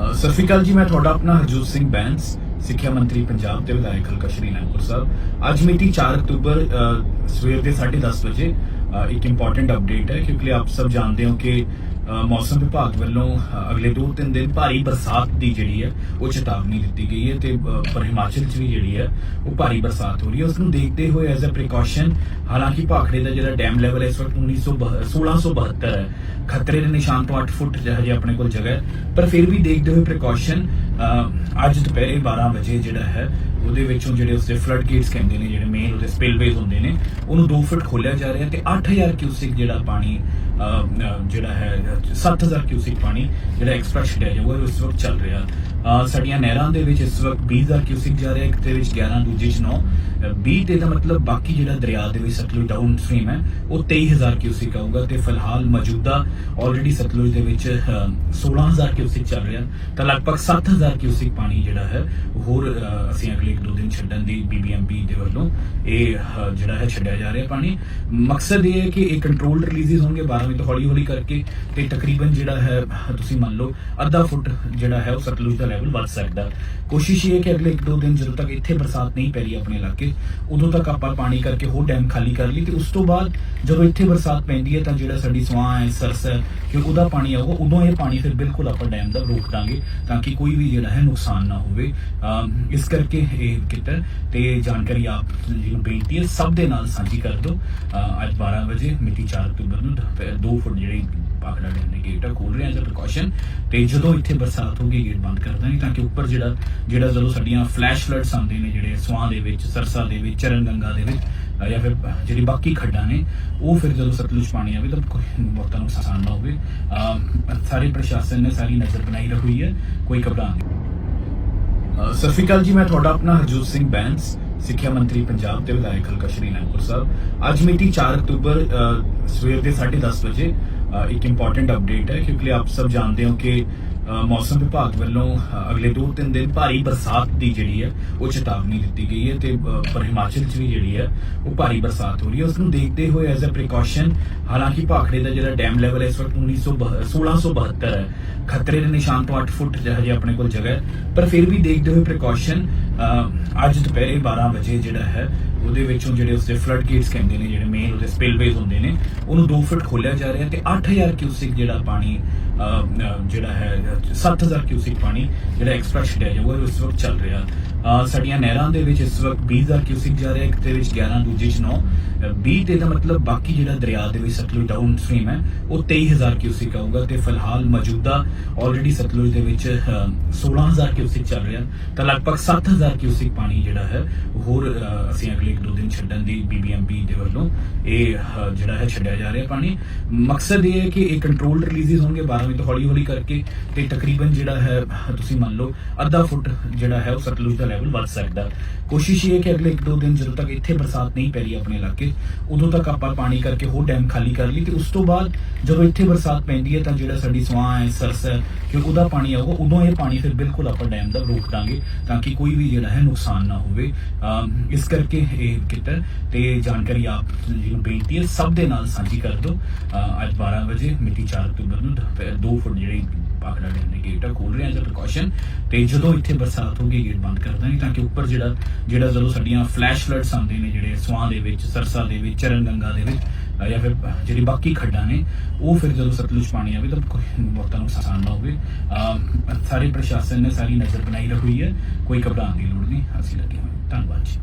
ਸਤਿ ਸ਼੍ਰੀ ਅਕਾਲ ਜੀ ਮੈਂ ਤੁਹਾਡਾ ਆਪਣਾ ਹਰਜੋਤ ਸਿੰਘ ਬੈਂਸ ਸਿੱਖਿਆ ਮੰਤਰੀ ਪੰਜਾਬ ਤੇ ਵਿਧਾਇਕ ਹਲਕਾ ਸ਼੍ਰੀ ਅਨੰਦਪੁਰ ਸਾਹਿਬ। ਅੱਜ ਮਿਤੀ 4 ਅਕਤੂਬਰ ਸਵੇਰ ਦੇ 10:30 ਵਜੇ ਅ, ਇੱਕ ਇੰਪੋਰਟੈਂਟ ਅਪਡੇਟ ਹੈ ਕਿਉਂਕਿ ਆਪ ਸਭ ਜਾਣਦੇ ਹੋ ਕਿ ਮੌਸਮ ਵਿਭਾਗ ਵੱਲੋਂ ਅਗਲੇ 2-3 ਦਿਨ ਭਾਰੀ ਬਰਸਾਤ ਦੀ ਜਿਹੜੀ ਹੈ, ਉਹ ਚੇਤਾਵਨੀ ਦਿੱਤੀ ਗਈ ਹੈ ਤੇ ਪਰ ਹਿਮਾਚਲ 'ਚ ਵੀ ਜਿਹੜੀ ਹੈ, ਉਹ ਭਾਰੀ ਬਰਸਾਤ ਹੋ ਰਹੀ ਹੈ। ਉਸ ਨੂੰ ਦੇਖਦੇ ਹੋਏ ਐਜ਼ ਅ ਪ੍ਰੀਕਾਸ਼ਨ ਹਾਲਾਂਕਿ ਭਾਖੜੇ ਦਾ ਜਿਹੜਾ ਡੈਮ ਲੈਵਲ ਇਸ ਵਕਤ 1972 1672 ਹੈ। ਖਤਰੇ ਦੇ ਨਿਸ਼ਾਨ ਤੋਂ 8 ਫੁੱਟ ਹਜੇ ਆਪਣੇ ਕੋਲ ਜਗ੍ਹਾ ਹੈ। ਪਰ ਫਿਰ ਵੀ ਦੇਖਦੇ ਹੋਏ ਪ੍ਰੀਕਾਸ਼ਨ ਅੱਜ ਦੁਪਹਿਰੇ 12 ਵਜੇ ਜਿਹੜਾ ਹੈ, ਉਹਦੇ ਵਿੱਚੋਂ ਜਿਹੜੇ ਉਸਦੇ ਫਲੱਡ ਗੇਟਸ ਕਹਿੰਦੇ ਨੇ, ਜਿਹੜੇ ਮੇਨ ਉਹਦੇ ਸਪਿਲਵੇਜ਼ ਹੁੰਦੇ ਨੇ, ਉਹਨੂੰ 2 ਫੁੱਟ ਖੋਲਿਆ ਜਾ ਰਿਹਾ ਤੇ 8000 ਕਿਊਸਿਕ ਜਿਹੜਾ ਪਾਣੀ ਜਿਹੜਾ ਹੈ 7000 ਕਿਊਸਿਕ ਪਾਣੀ ਜਿਹੜਾ ਐਕਸਪ੍ਰੈਸ ਛੱਡਿਆ ਜਾਊਗਾ, ਉਹ ਇਸ ਵਕਤ ਚੱਲ ਰਿਹਾ। ਅਹ, ਸਾਡੀਆਂ ਨਹਿਰਾਂ ਦੇ ਵਿੱਚ ਇਸ ਵਕਤ 20000 ਕਿਊਸਿਕ ਜਾ ਰਿਹਾ ਇੱਕ ਦੇ ਵਿੱਚ 11 ਦੂਜੇ ਚ 9 20 ਤੇ ਦਾ ਮਤਲਬ ਬਾਕੀ ਜਿਹੜਾ ਦਰਿਆ ਦੇ ਵਿੱਚ ਸਤਲੁਜ ਡਾਊਨ ਸਟ੍ਰੀਮ ਹੈ ਉਹ 23000 ਕਿਊਸਿਕ ਆਊਗਾ ਤੇ ਫਿਲਹਾਲ ਮੌਜੂਦਾ ਆਲਰੇਡੀ ਸਤਲੁਜ ਦੇ ਵਿੱਚ 16000 ਕਿਊਸਿਕ ਚੱਲ ਰਿਹਾ। ਤਾਂ ਲਗਭਗ 7000 ਕਿਊਸਿਕ ਪਾਣੀ ਜਿਹੜਾ ਹੈ ਹੋਰ ਅਸੀਂ ਅਗਲੇ ਇੱਕ ਦੋ ਦਿਨ ਛੱਡਣ ਦੀ ਬੀਬੀਐਮਪੀ ਦੇ ਵੱਲੋਂ ਇਹ ਜਿਹੜਾ ਹੈ ਛੱਡਿਆ ਜਾ ਰਿਹਾ ਪਾਣੀ। ਮਕਸਦ ਇਹ ਹੈ ਕਿ ਇਹ ਕੰਟਰੋਲਡ ਰਿਲੀਜ਼ਸ ਹੋਣਗੇ 12ਵੀਂ ਤੋਂ ਹੌਲੀ ਹੌਲੀ ਕਰਕੇ ਤੇ ਤਕਰੀਬਨ ਜਿਹੜਾ ਹੈ ਤੁਸੀਂ ਮੰਨ ਲਓ ਅੱਧਾ ਫੁੱਟ ਜਿਹੜਾ ਹੈ ਉਹ ਸਤਲੁਜ ਦਾ ਲੈਵਲ ਵੱਧ ਸਕਦਾ। ਕੋਸ਼ਿਸ਼ ਇਹ ਹੈ ਕਿ ਅਗਲੇ ਇੱਕ ਦੋ ਦਿਨ ਜਦੋਂ ਤੱਕ ਇੱਥੇ ਬਰਸਾਤ ਨਹੀਂ ਪੈ ਰਹੀ ਆਪਣੇ ਇਲਾਕੇ, ਉਦੋਂ ਤੱਕ ਆਪਾਂ ਪਾਣੀ ਕਰਕੇ ਹੋਰ ਡੈਮ ਖਾਲੀ ਕਰ ਲਈ ਤੇ ਉਸ ਤੋਂ ਬਾਅਦ ਜਦੋਂ ਇੱਥੇ ਬਰਸਾਤ ਪੈਂਦੀ ਹੈ ਤਾਂ ਜਿਹੜਾ ਸਾਡੀ ਸਵਾਂ ਹੈ, ਸਰਸ ਕਿ ਉਹਦਾ ਪਾਣੀ ਆਊਗਾ, ਉਦੋਂ ਇਹ ਪਾਣੀ ਫਿਰ ਬਿਲਕੁਲ ਆਪਾਂ ਡੈਮ ਦਾ ਰੋਕ ਦਾਂਗੇ ਤਾਂ ਕਿ ਕੋਈ ਵੀ ਜਿਹੜਾ ਹੈ ਨੁਕਸਾਨ ਨਾ ਹੋਵੇ। ਇਸ ਕਰਕੇ ਇਹ ਕੀਤਾ ਤੇ ਜਾਣਕਾਰੀ ਆਪ ਜੀ ਨੂੰ ਬੇਨਤੀ ਹੈ, ਸਭ ਦੇ ਨਾਲ ਸਾਂਝੀ ਕਰ ਦਿਓ। ਅੱਜ 12 ਵਜੇ ਮਿਤੀ 4 ਅਕਤੂਬਰ ਨੂੰ 2 ਫੁੱਟ ਜਿਹੜੀ ਪਾਖੜਾ ਡੈਮ ਦੇ ਗੇਟ ਆ ਖੋਲ ਰਹੇ ਆ ਜਾਂ ਪ੍ਰੀਕਾਸ਼ਨ ਤੇ ਜਦੋਂ ਇੱਥੇ ਬਰਸਾਤ ਹੋਗੀ ਗੇਟ ਬੰਦ ਕਰ ਦਾਂਗੇ ਤਾਂ ਕਿ ਉੱਪਰ ਜਿਹੜਾ ਜਿਹੜਾ ਜਦੋਂ ਸਾਡੀਆਂ ਫਲੈਸ਼ ਫਲੱਡਸ ਆਉਂਦੇ ਨੇ, ਜਿਹੜੇ ਸਵਾਂ ਦੇ ਵਿੱਚ, ਸਰਸਾ ਦੇ ਵਿੱਚ ਚਰਨ ਗੰਗਾ ਦੇ ਵਿੱਚ ਜਾਂ ਫਿਰ ਜਿਹੜੀ ਬਾਕੀ ਖੱਡਾਂ ਨੇ, ਉਹ ਫਿਰ ਜਦੋਂ ਸਤਲੁਜ ਪਾਣੀ ਆਵੇ ਤਾਂ ਕੋਈ ਬਹੁਤਾ ਨੁਕਸਾਨ ਨਾ ਹੋਵੇ। ਸਾਰੇ ਪ੍ਰਸ਼ਾਸਨ ਨੇ ਸਾਰੀ ਨਜ਼ਰ ਬਣਾਈ ਰਹੀ ਹੈ, ਕੋਈ ਘਬਰਾਉਣ ਦੀ ਸਤਿ ਸ਼੍ਰੀ ਅਕਾਲ ਜੀ, ਮੈਂ ਤੁਹਾਡਾ ਆਪਣਾ ਹਰਜੋਤ ਸਿੰਘ ਬੈਂਸ, ਸਿੱਖਿਆ ਮੰਤਰੀ ਪੰਜਾਬ ਤੇ ਵਿਧਾਇਕ ਹਲਕਾ ਸ਼੍ਰੀ ਅਨੰਦਪੁਰ ਸਾਹਿਬ। ਅੱਜ ਮਿਤੀ 4 ਅਕਤੂਬਰ ਸਵੇਰ ਦੇ 10:30 ਵਜੇ ਇੱਕ ਇੰਪੋਰਟੈਂਟ ਅਪਡੇਟ ਹੈ, ਕਿਉਂਕਿ ਆਪ ਸਭ ਜਾਣਦੇ ਹੋ ਕਿ ਮੌਸਮ ਵਿਭਾਗ ਵੱਲੋਂ ਅਗਲੇ 2-3 ਦਿਨ ਭਾਰੀ ਬਰਸਾਤ ਦੀ ਜਿਹੜੀ ਹੈ, ਉਹ ਚੇਤਾਵਨੀ ਦਿੱਤੀ ਗਈ ਹੈ ਤੇ ਪਰ ਹਿਮਾਚਲ 'ਚ ਵੀ ਜਿਹੜੀ ਹੈ, ਉਹ ਭਾਰੀ ਬਰਸਾਤ ਹੋ ਰਹੀ ਹੈ। ਉਸ ਨੂੰ ਦੇਖਦੇ ਹੋਏ ਐਜ਼ ਅ ਪ੍ਰੀਕਾਸ਼ਨ ਹਾਲਾਂਕਿ ਭਾਖੜੇ ਦਾ ਜਿਹੜਾ ਡੈਮ ਲੈਵਲ ਇਸ ਵਕਤ 1672 ਹੈ। ਖਤਰੇ ਦੇ ਨਿਸ਼ਾਨ ਤੋਂ 8 ਫੁੱਟ ਹਜੇ ਆਪਣੇ ਕੋਲ ਜਗ੍ਹਾ ਹੈ। ਪਰ ਫਿਰ ਵੀ ਦੇਖਦੇ ਹੋਏ ਪ੍ਰੀਕਾਸ਼ਨ ਅੱਜ ਦੁਪਹਿਰੇ 12 ਵਜੇ ਜਿਹੜਾ ਹੈ, ਉਹਦੇ ਵਿੱਚੋਂ ਜਿਹੜੇ ਉਸਦੇ ਫਲੱਡ ਗੇਟਸ ਕਹਿੰਦੇ ਨੇ, ਜਿਹੜੇ ਮੇਨ ਉਹਦੇ ਸਪਿਲਵੇਜ਼ ਹੁੰਦੇ ਨੇ, ਉਹਨੂੰ 2 ਫੁੱਟ ਖੋਲਿਆ ਜਾ ਰਿਹਾ ਤੇ 8000 ਕਿਊਸਿਕ ਜਿਹੜਾ ਪਾਣੀ ਜਿਹੜਾ ਹੈ 7000 ਕਿਊਸਿਕ ਪਾਣੀ ਜਿਹੜਾ ਐਕਸਪ੍ਰੈਸ ਛੱਡਿਆ ਜਾਊਗਾ ਇਸ ਵਕਤ ਚੱਲ ਰਿਹਾ। ਸਾਡੀਆਂ ਨਹਿਰਾਂ ਦੇ ਵਿੱਚ ਇਸ ਵਕਤ 20000 ਕਿਊਸਿਕ ਜਾ ਰਿਹਾ, ਇੱਕ ਦੇ ਵਿੱਚ 11 ਦੂਜੇ ਚ 9 20 ਤੇ ਦਾ ਮਤਲਬ ਬਾਕੀ ਜਿਹੜਾ ਦਰਿਆ ਦੇ ਵਿੱਚ ਸਤਲੁਜ ਡਾਊਨ ਸਟ੍ਰੀਮ ਹੈ, ਉਹ 23000 ਕਿਊਸਿਕ ਆਊਗਾ ਤੇ ਫਿਲਹਾਲ ਮੌਜੂਦਾ ਆਲਰੇਡੀ ਸਤਲੁਜ ਦੇ ਵਿੱਚ 16000 ਕਿਊਸਿਕ ਚੱਲ ਰਿਹਾ। ਤਾਂ ਲਗਭਗ 7000 ਕਿਊਸਿਕ ਪਾਣੀ ਜਿਹੜਾ ਹੈ, ਹੋਰ ਅਸੀਂ ਅਗਲੇ ਇੱਕ ਦੋ ਦਿਨ ਛੱਡਣ ਦੀ ਬੀਬੀਐਮਪੀ ਦੇ ਵੱਲੋਂ ਇਹ ਜਿਹੜਾ ਹੈ ਛੱਡਿਆ ਜਾ ਰਿਹਾ ਪਾਣੀ। ਮਕਸਦ ਇਹ ਹੈ ਕਿ ਇਹ ਕੰਟਰੋਲਡ ਰਿਲੀਜ਼ਸ ਹੋਣਗੇ 12ਵੀਂ ਤੋਂ ਹੌਲੀ ਹੌਲੀ ਕਰਕੇ ਤੇ ਤਕਰੀਬਨ ਜਿਹੜਾ ਹੈ, ਤੁਸੀਂ ਮੰਨ ਲਓ, ਅੱਧਾ ਫੁੱਟ ਜਿਹੜਾ ਹੈ ਉਹ ਸਤਲੁਜ ਦਾ ਲੈਵਲ ਵੱਧ ਸਕਦਾ। ਕੋਸ਼ਿਸ਼ ਇਹ ਹੈ ਕਿ ਅਗਲੇ ਇੱਕ ਦੋ ਦਿਨ ਜਦੋਂ ਤੱਕ ਇੱਥੇ ਬਰਸਾਤ ਨਹੀਂ ਪੈ ਰਹੀ ਆਪਣੇ ਇਲਾਕੇ ਉਦੋਂ ਤੱਕ ਆਪਾਂ ਪਾਣੀ ਕਰਕੇ ਹੋਰ ਡੈਮ ਖਾਲੀ ਕਰ ਲਈ ਤੇ ਉਸ ਤੋਂ ਬਾਅਦ ਜਦੋਂ ਇੱਥੇ ਬਰਸਾਤ ਪੈਂਦੀ ਹੈ ਤਾਂ ਜਿਹੜਾ ਸਾਡੀ ਸਵਾਂ ਹੈ ਸਰਸ ਹੈ ਕਿ ਉਹਦਾ ਪਾਣੀ ਆਊਗਾ ਉਦੋਂ ਇਹ ਪਾਣੀ ਫਿਰ ਬਿਲਕੁਲ ਆਪਾਂ ਡੈਮ ਦਾ ਰੋਕ ਦਾਂਗੇ ਤਾਂ ਕਿ ਕੋਈ ਵੀ ਜਿਹੜਾ ਹੈ ਨੁਕਸਾਨ ਨਾ ਹੋਵੇ। ਇਸ ਕਰਕੇ ਇਹ ਕੀਤਾ ਤੇ ਜਾਣਕਾਰੀ ਆਪ ਜੀ ਨੂੰ ਬੇਨਤੀ ਹੈ ਸਭ ਦੇ ਨਾਲ ਸਾਂਝੀ ਕਰ ਦਿਓ। ਅ, ਅੱਜ 12 ਵਜੇ ਮਿਤੀ 4 ਅਕਤੂਬਰ ਨੂੰ 2 ਫੁੱਟ ਜਿਹੜੀ ਪਾਖੜਾ ਡੈਮ ਦੇ ਗੇਟ ਆ ਖੋਲ ਰਹੇ ਆ ਜਾਂ ਪ੍ਰੀਕਾਸ਼ਨ ਤੇ ਜਦੋਂ ਇੱਥੇ ਬਰਸਾਤ ਹੋਗੀ ਗੇਟ ਬੰਦ ਕਰ ਦਾਂਗੇ ਤਾਂ ਕਿ ਉੱਪਰ ਜਿਹੜਾ ਜਿਹੜਾ ਜਦੋਂ ਸਾਡੀਆਂ ਫਲੈਸ਼ ਫਲੱਡਸ ਆਉਂਦੇ ਨੇ, ਜਿਹੜੇ ਸਵਾਂ ਦੇ ਵਿੱਚ, ਸਰਸਾ ਦੇ ਵਿੱਚ ਚਰਨ ਗੰਗਾ ਦੇ ਵਿੱਚ ਜਾਂ ਫਿਰ ਜਿਹੜੀ ਬਾਕੀ ਖੱਡਾਂ ਨੇ, ਉਹ ਫਿਰ ਜਦੋਂ ਸਤਲੁਜ ਪਾਣੀ ਆਵੇ ਤਾਂ ਕੋਈ ਬਹੁਤਾ ਨੁਕਸਾਨ ਨਾ ਹੋਵੇ। ਸਾਰੇ ਪ੍ਰਸ਼ਾਸਨ ਨੇ ਸਾਰੀ ਨਜ਼ਰ ਬਣਾਈ ਰੱਖੀ ਹੈ, ਕੋਈ ਘਬਰਾਉਣ ਦੀ ਲੋੜ ਨਹੀਂ। ਅਸੀਂ ਲੱਗੇ ਹੋਏ ਧੰਨਵਾਦ ਜੀ।